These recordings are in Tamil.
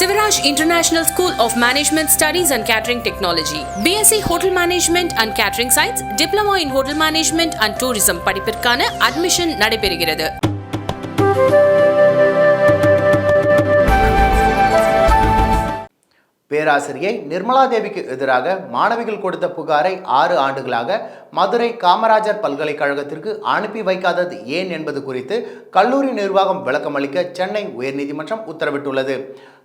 Sivaraj international school of management studies and catering technology BSc hotel management and catering science diploma in hotel management and tourism படிப்பிற்கான அட்மிஷன் நடைபெறுகிறது பேராசிரியை நிர்மலா தேவிக்கு எதிராக மாணவிகள் கொடுத்த புகாரை ஆறு ஆண்டுகளாக மதுரை காமராஜர் பல்கலைக்கழகத்திற்கு அனுப்பி வைக்காதது ஏன் என்பது குறித்து கல்லூரி நிர்வாகம் விளக்கமளிக்க சென்னை உயர்நீதிமன்றம் உத்தரவிட்டுள்ளது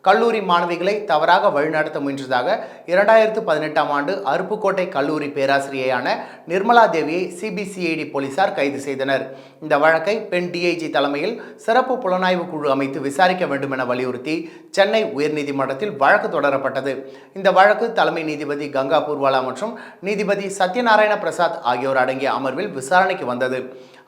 கல்லூரி மாணவிகளை தவறாக வழிநடத்த முயன்றதாக இரண்டாயிரத்து பதினெட்டாம் ஆண்டு அருப்புக்கோட்டை கல்லூரி பேராசிரியையான நிர்மலா தேவியை சிபிசிஐடி போலீசார் கைது செய்தனர். இந்த வழக்கை பெண் டிஐஜி தலைமையில் சிறப்பு புலனாய்வு குழு அமைத்து விசாரிக்க வேண்டும் என வலியுறுத்தி சென்னை உயர்நீதிமன்றத்தில் வழக்கு தொடரப்பட்டது. இந்த வழக்கு தலைமை நீதிபதி கங்கா பூர்வாலா மற்றும் நீதிபதி சத்யநாராயண பிரசாத் ஆகியோர் அடங்கிய அமர்வில் விசாரணைக்கு வந்தது.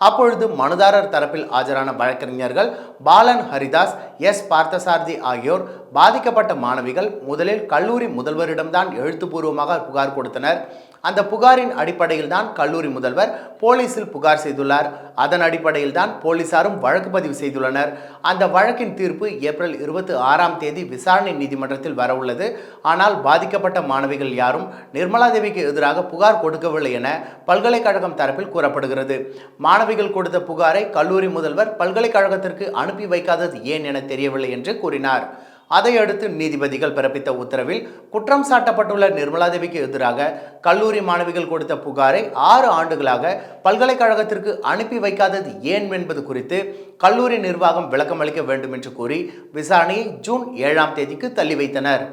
அப்பொழுது மனுதாரர் தரப்பில் ஆஜரான வழக்கறிஞர்கள் பாலன் ஹரிதாஸ் எஸ் பார்த்தசாரதி ஆகியோர் பாதிக்கப்பட்ட மாணவிகள் முதலில் கல்லூரி முதல்வரிடம்தான் எழுத்துப்பூர்வமாக புகார் கொடுத்தனர். அந்த புகாரின் அடிப்படையில் தான் கல்லூரி முதல்வர் போலீசில் புகார் செய்துள்ளார். அதன் அடிப்படையில் தான் போலீசாரும் வழக்கு பதிவு செய்துள்ளனர். அந்த வழக்கின் தீர்ப்பு ஏப்ரல் இருபத்தி ஆறாம் தேதி விசாரணை நீதிமன்றத்தில் வரவுள்ளது. ஆனால் பாதிக்கப்பட்ட மாணவிகள் யாரும் நிர்மலா தேவிக்கு எதிராக புகார் கொடுக்கவில்லை என பல்கலைக்கழகம் தரப்பில் கூறப்படுகிறது. மாணவிகள் கொடுத்த புகாரை கல்லூரி முதல்வர் பல்கலைக்கழகத்திற்கு அனுப்பி வைக்காதது ஏன் என தெரியவில்லை என்று கூறினார். அதையடுத்து நீதிபதிகள் பிறப்பித்த உத்தரவில் குற்றம் சாட்டப்பட்டுள்ள நிர்மலாதேவிக்கு எதிராக கல்லூரி மாணவிகள் கொடுத்த புகாரை ஆறு ஆண்டுகளாக பல்கலைக்கழகத்திற்கு அனுப்பி வைக்காதது ஏன் என்பது குறித்து கல்லூரி நிர்வாகம் விளக்கமளிக்க வேண்டும் என்று கூறி விசாரணையை ஜூன் ஏழாம் தேதிக்கு தள்ளி வைத்தனர்.